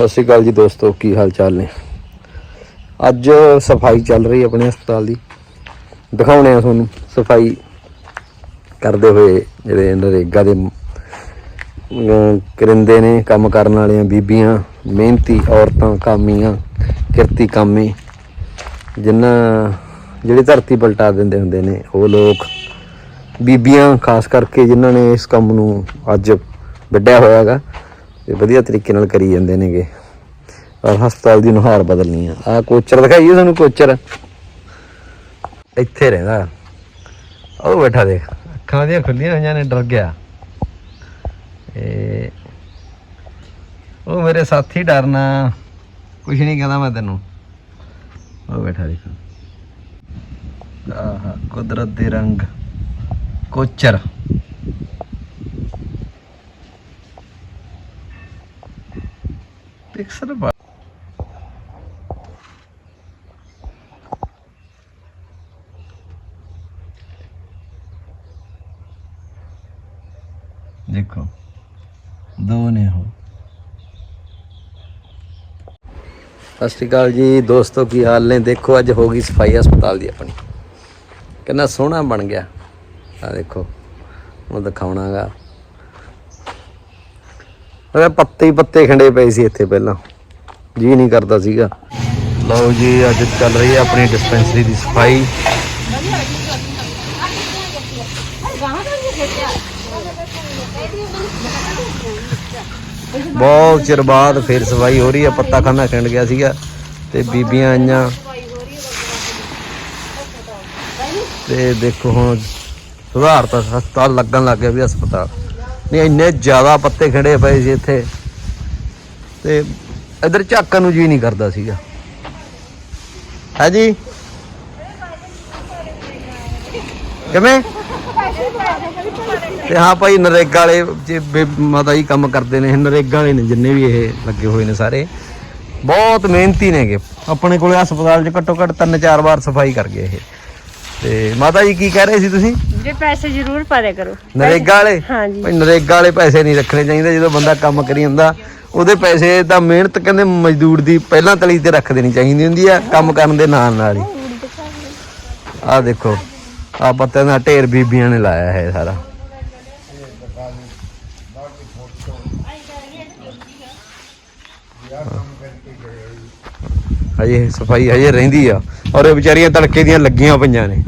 ਸਤਿ ਸ਼੍ਰੀ ਅਕਾਲ ਜੀ ਦੋਸਤੋ, ਕੀ ਹਾਲ ਚਾਲ ਨੇ? ਅੱਜ ਸਫ਼ਾਈ ਚੱਲ ਰਹੀ ਆਪਣੇ ਹਸਪਤਾਲ ਦੀ। ਦਿਖਾਉਣੇ ਆ ਤੁਹਾਨੂੰ ਸਫ਼ਾਈ ਕਰਦੇ ਹੋਏ ਜਿਹੜੇ ਨਰੇਗਾ ਦੇ ਕਰਿੰਦੇ ਨੇ, ਕੰਮ ਕਰਨ ਵਾਲੀਆਂ ਬੀਬੀਆਂ, ਮਿਹਨਤੀ ਔਰਤਾਂ, ਕਾਮੀਆਂ, ਕਿਰਤੀ ਕਾਮੇ ਜਿਨ੍ਹਾਂ ਜਿਹੜੀ ਧਰਤੀ ਪਲਟਾ ਦਿੰਦੇ ਹੁੰਦੇ ਨੇ, ਉਹ ਲੋਕ ਬੀਬੀਆਂ, ਖਾਸ ਕਰਕੇ ਜਿਨ੍ਹਾਂ ਨੇ ਇਸ ਕੰਮ ਨੂੰ ਅੱਜ ਵੱਡਿਆ ਹੋਇਆ ਹੈਗਾ ਤੇ ਵਧੀਆ ਤਰੀਕੇ ਨਾਲ ਕਰੀ ਜਾਂਦੇ ਨੇਗੇ। ਔਰ ਹਸਪਤਾਲ ਦੀ ਨੁਹਾਰ ਬਦਲਣੀ ਆ। ਆ ਕੋਚਰ ਦਿਖਾਈਏ ਤੁਹਾਨੂੰ ਕੋਚਰ। ਇੱਥੇ ਰਹਿੰਦਾ। ਉਹ ਬੈਠਾ ਦੇਖ। ਅੱਖਾਂ ਦੀਆਂ ਖੁੱਲੀਆਂ ਹੋਈਆਂ ਨੇ, ਡਰ ਗਿਆ। ਇਹ ਉਹ ਮੇਰੇ ਸਾਥੀ ਡਰਨਾ। ਕੁਝ ਨਹੀਂ ਕਹਿੰਦਾ ਮੈਂ ਤੈਨੂੰ। ਉਹ ਬੈਠਾ ਦੇਖ। ਆਹ ਕੁਦਰਤ ਦੇ ਰੰਗ। ਕੋਚਰ। ਪਿਕਸਲ ਬਾ ਦੇਖੋ ਦੋ ਨੇ ਹੋ ਸਤਿ ਸ਼੍ਰੀ ਅਕਾਲ ਜੀ, ਦੋਸਤੋ, ਕੀ ਹਾਲ ਨੇ? ਦੇਖੋ, ਅੱਜ ਹੋ ਗਈ ਸਫ਼ਾਈ ਹਸਪਤਾਲ ਦੀ ਆਪਣੀ। ਕਿੰਨਾ ਸੋਹਣਾ ਬਣ ਗਿਆ। ਆ ਦੇਖੋ ਉਹ ਦਿਖਾਉਣਾਗਾ। ਉਹਦੇ ਪੱਤੇ ਹੀ ਪੱਤੇ ਖੰਡੇ ਪਏ ਸੀ ਇੱਥੇ ਪਹਿਲਾਂ। ਜੀ ਨਹੀਂ ਕਰਦਾ ਸੀਗਾ। ਲਓ ਜੀ, ਅੱਜ ਚੱਲ ਰਹੀ ਹੈ ਆਪਣੀ ਡਿਸਪੈਂਸਰੀ ਦੀ ਸਫ਼ਾਈ। ਬਹੁਤ ਚਿਰ ਬਾਅਦ ਫਿਰ ਸਫ਼ਾਈ ਹੋ ਰਹੀ ਹੈ, ਪੱਤਾ ਖਾਨਾ ਖਿੰਡ ਗਿਆ ਸੀਗਾ ਤੇ ਬੀਬੀਆਂ ਆਈਆਂ। ਤੇ ਦੇਖੋ ਹੁਣ ਸੁਧਾਰ ਤਾਂ ਹਸਪਤਾਲ ਲੱਗਣ ਲੱਗ ਗਿਆ ਵੀ ਹਸਪਤਾਲ। ਨਹੀਂ, ਇੰਨੇ ਜ਼ਿਆਦਾ ਪੱਤੇ ਖੜੇ ਪਏ ਸੀ ਇੱਥੇ। ਤੇ ਇਧਰ ਝਾਕਣ ਨੂੰ ਜੀ ਨਹੀਂ ਕਰਦਾ ਸੀਗਾ। ਹੈ ਜੀ? ਕਿਵੇਂ? ਤੇ ਹਾਂ ਭਾਈ, ਨਰੇਗਾ ਵਾਲੇ ਜੇ ਬੇ- ਮਾਤਾ ਜੀ ਕੰਮ ਕਰਦੇ ਨੇ, ਨਰੇਗਾ ਵਾਲੇ ਨੇ ਜਿੰਨੇ ਵੀ ਇਹ ਲੱਗੇ ਹੋਏ ਨੇ ਸਾਰੇ। ਬਹੁਤ ਮਿਹਨਤੀ ਨੇਗੇ। ਆਪਣੇ ਕੋਲੇ ਹਸਪਤਾਲ 'ਚ ਘੱਟੋ ਘੱਟ ਤਿੰਨ ਚਾਰ ਵਾਰ ਸਫ਼ਾਈ ਕਰ ਗਏ ਇਹ। ਤੇ ਮਾਤਾ ਜੀ ਕੀ ਕਹਿ ਰਹੇ ਸੀ ਤੁਸੀਂ? ਜੇ ਪੈਸੇ ਜ਼ਰੂਰ ਪਾ ਦਿਆ ਕਰੋ। ਨਰੇਗਾ ਵਾਲੇ? ਹਾਂਜੀ। ਭਾਈ ਨਰੇਗਾ ਵਾਲੇ ਪੈਸੇ ਨਹੀਂ ਰੱਖਣੇ ਚਾਹੀਦੇ ਜਦੋਂ ਬੰਦਾ ਕੰਮ ਕਰੀ ਜਾਂਦਾ। ਉਹਦੇ ਪੈਸੇ ਤਾਂ ਮਿਹਨਤ ਕਹਿੰਦੇ ਮਜ਼ਦੂਰ ਦੀ ਪਹਿਲਾਂ ਤਲੀ ਤੇ ਰੱਖ ਦੇਣੀ ਚਾਹੀਦੀ ਹੁੰਦੀ ਆ ਕੰਮ ਕਰਨ ਦੇ ਨਾਲ ਨਾਲ ਹੀ। ਆਹ ਦੇਖੋ ਆ ਪੱਤੇ ਦਾ ਢੇਰ ਬੀਬੀਆਂ ਨੇ ਲਾਇਆ ਹੈ ਸਾਰਾ। ਹਜੇ ਸਫ਼ਾਈ ਹਜੇ ਰਹਿੰਦੀ ਆ। ਔਰ ਇਹ ਵਿਚਾਰੀਆਂ ਤੜਕੇ ਦੀਆਂ ਲੱਗੀਆਂ ਪਈਆਂ ਨੇ।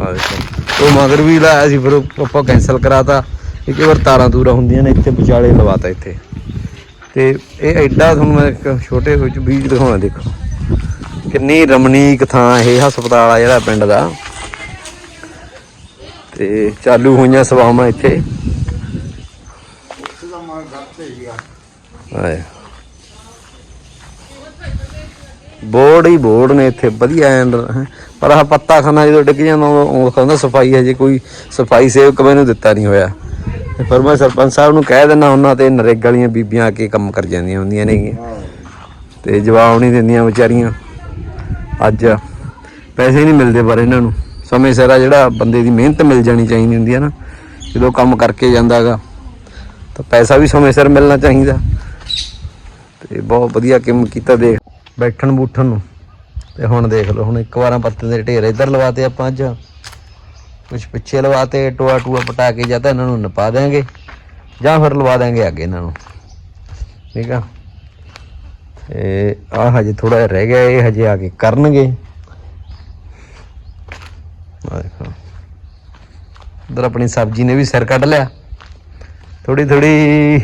ਆ ਦੇਖੋ, ਉਹ ਮਗਰ ਵੀ ਲਾਇਆ ਸੀ, ਫਿਰ ਉਹ ਆਪਾਂ ਕੈਨਸਲ ਕਰਾਤਾ। ਇੱਕ ਵਾਰ ਤਾਰਾਂ ਤੂਰਾਂ ਹੁੰਦੀਆਂ ਨੇ, ਇੱਥੇ ਵਿਚਾਲੇ ਲਵਾਤਾ ਇੱਥੇ। ਤੇ ਇਹ ਐਡਾ ਤੁਹਾਨੂੰ ਮੈਂ ਇੱਕ ਛੋਟੇ ਵਿੱਚ ਬੀਜ ਦਿਖਾਉਣਾ, ਦੇਖੋ। ਕਿੰਨੀ ਰਮਣੀਕ ਥਾਂ ਇਹ ਹਸਪਤਾਲ ਆ ਜਿਹੜਾ ਪਿੰਡ ਦਾ। ਤੇ ਚਾਲੂ ਹੋਈਆਂ ਸੇਵਾਵਾਂ ਇੱਥੇ। ਆਏ। ਬੋਰਡ ਹੀ ਬੋਰਡ ਨੇ ਇੱਥੇ, ਵਧੀਆ ਐਂਡ ਪਰ ਆਹ ਪੱਤਾ ਖਾਨਾ ਜਦੋਂ ਡਿੱਗ ਜਾਂਦਾ ਉਹ ਕਹਿੰਦਾ ਸਫ਼ਾਈ ਹਜੇ ਕੋਈ ਸਫ਼ਾਈ ਸੇਵਕ ਮੈਨੂੰ ਦਿੱਤਾ ਨਹੀਂ ਹੋਇਆ। ਤੇ ਫਿਰ ਮੈਂ ਸਰਪੰਚ ਸਾਹਿਬ ਨੂੰ ਕਹਿ ਦਿੰਦਾ ਉਹਨਾਂ ਤੇ ਨਰੇਗਾ ਵਾਲੀਆਂ ਬੀਬੀਆਂ ਆ ਕੇ ਕੰਮ ਕਰ ਜਾਂਦੀਆਂ ਹੁੰਦੀਆਂ ਨੇਗੀਆਂ। ਤੇ ਜਵਾਬ ਨਹੀਂ ਦਿੰਦੀਆਂ ਵਿਚਾਰੀਆਂ। ਅੱਜ ਪੈਸੇ ਨਹੀਂ ਮਿਲਦੇ ਪਰ ਇਹਨਾਂ ਨੂੰ। ਸਮੇਂ ਸਿਰ ਆ ਜਿਹੜਾ ਬੰਦੇ ਦੀ ਮਿਹਨਤ ਮਿਲ ਜਾਣੀ ਚਾਹੀਦੀ ਹੁੰਦੀ ਹੈ ਨਾ। ਜਦੋਂ ਕੰਮ ਕਰਕੇ ਜਾਂਦਾਗਾ, ਤਾਂ ਪੈਸਾ ਵੀ ਸਮੇਂ ਸਿਰ ਮਿਲਣਾ ਚਾਹੀਦਾ। ਤੇ ਬਹੁਤ ਵਧੀਆ ਕਿਮ ਕੀਤਾ ਦੇਖ। ਬੈਠਣ ਬੂਠਣ ਨੂੰ। ਤੇ ਹੁਣ ਦੇਖ ਲਓ, ਹੁਣ ਇੱਕ ਵਾਰਾਂ ਪੱਤੇ ਦੇ ਢੇਰ ਇੱਧਰ ਲਵਾਤੇ ਆਪਾਂ ਅੱਜ। ਕੁਝ ਪਿੱਛੇ ਲਵਾਤੇ, ਟੋਆ ਟੂਆ ਪਟਾ ਕੇ ਜਾਂ ਤਾਂ ਇਹਨਾਂ ਨੂੰ ਨਪਾ ਦੇਾਂਗੇ ਜਾਂ ਫਿਰ ਲਵਾ ਦੇਾਂਗੇ ਅੱਗੇ ਇਹਨਾਂ ਨੂੰ। ਠੀਕ ਆ? ਤੇ ਆ ਹਜੇ ਥੋੜਾ ਜਿਹਾ ਰਹਿ ਗਿਆ, ਇਹ ਹਜੇ ਆ ਕੇ ਕਰਨਗੇ। ਆ ਦੇਖੋ। ਉਧਰ ਆਪਣੀ ਸਬਜ਼ੀ ਨੇ ਵੀ ਸਿਰ ਕੱਢ ਲਿਆ। ਥੋੜੀ ਥੋੜੀ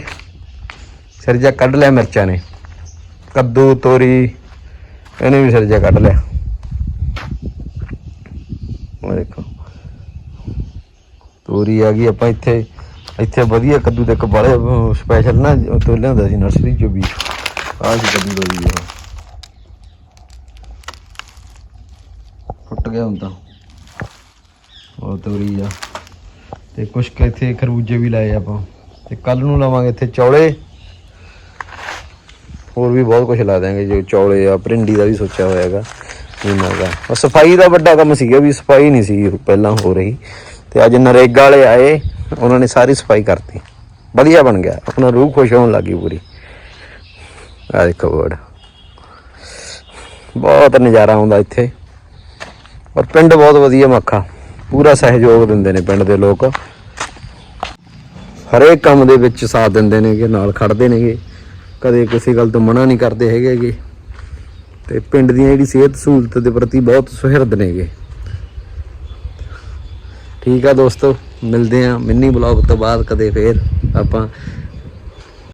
ਸਿਰ ਜਾ ਕੱਢ ਲਿਆ ਮਿਰਚਾਂ ਨੇ। ਕੱਦੂ, ਤੋਰੀ, ਇਹਨੇ ਵੀ ਸਿਰ ਜਾ ਕੱਢ ਲਿਆ। ਉਹ ਦੇਖੋ। ਤੋਰੀ ਆ ਗਈ, ਆਪਾਂ ਇੱਥੇ ਇੱਥੇ ਵਧੀਆ ਕੱਦੂ ਦੇ ਇੱਕ ਬੜੇ ਸਪੈਸ਼ਲ ਨਾ ਤੋਂ ਲਿਆਂਦਾ ਸੀ ਨਰਸਰੀ ਚੋਂ ਵੀ ਆਹ ਸੀ ਕੱਦੂ ਤੋਰੀ ਵੀ ਇਹ ਫੁੱਟ ਗਿਆ ਹੁੰਦਾ ਉਹ ਤੋਰੀ ਆ। ਤੇ ਕੁਛ ਕੁ ਇੱਥੇ ਖਰਬੂਜੇ ਵੀ ਲਾਏ ਆਪਾਂ। ਤੇ ਕੱਲ ਨੂੰ ਲਾਵਾਂਗੇ ਇੱਥੇ ਚੌਲੇ। ਹੋਰ ਵੀ ਬਹੁਤ ਕੁਝ ਲਾ ਦਿਆਂਗੇ, ਜੋ ਚੌਲੇ ਆ ਭਿੰਡੀ ਦਾ ਵੀ ਸੋਚਿਆ ਹੋਇਆ ਹੈਗਾ ਇਹਨਾਂ ਦਾ ਔਰ ਸਫ਼ਾਈ ਦਾ ਵੱਡਾ ਕੰਮ ਸੀਗਾ ਵੀ ਸਫ਼ਾਈ ਨਹੀਂ ਸੀ, ਪਹਿਲਾਂ ਹੋ ਰਹੀ। ਤੇ ਅੱਜ ਨਰੇਗਾ ਵਾਲੇ ਆਏ, ਉਹਨਾਂ ਨੇ ਸਾਰੀ ਸਫ਼ਾਈ ਕਰਤੀ। ਵਧੀਆ ਬਣ ਗਿਆ, ਆਪਣਾ ਰੂਹ ਖੁਸ਼ ਹੋਣ ਲੱਗੀ ਪੂਰੀ। ਆ ਦੇਖੋ ਬੋਰਡ। ਬਹੁਤ ਨਜ਼ਾਰਾ ਆਉਂਦਾ ਇੱਥੇ। ਔਰ ਪਿੰਡ ਬਹੁਤ ਵਧੀਆ ਮੱਖਾ। ਪੂਰਾ ਸਹਿਯੋਗ ਦਿੰਦੇ ਨੇ ਪਿੰਡ ਦੇ ਲੋਕ। ਹਰੇਕ ਕੰਮ ਦੇ ਵਿੱਚ ਸਾਥ ਦਿੰਦੇ ਨੇਗੇ, ਨਾਲ ਖੜਦੇ ਨੇਗੇ। ਕਦੇ ਕਿਸੇ ਗੱਲ ਤੋਂ ਮਨਾ ਨਹੀਂ ਕਰਦੇ ਹੈਗੇਗੇ ਤੇ ਪਿੰਡ ਦੀਆਂ ਜਿਹੜੀ ਸਿਹਤ ਸਹੂਲਤ ਦੇ ਪ੍ਰਤੀ ਬਹੁਤ ਸੁਹਿਰਦ ਨੇਗੇ ਠੀਕ ਆ ਦੋਸਤੋ, ਮਿਲਦੇ ਆ ਮਿੰਨੀ ਬਲੌਗ ਤੋਂ ਬਾਅਦ ਕਦੇ ਫੇਰ ਆਪਾਂ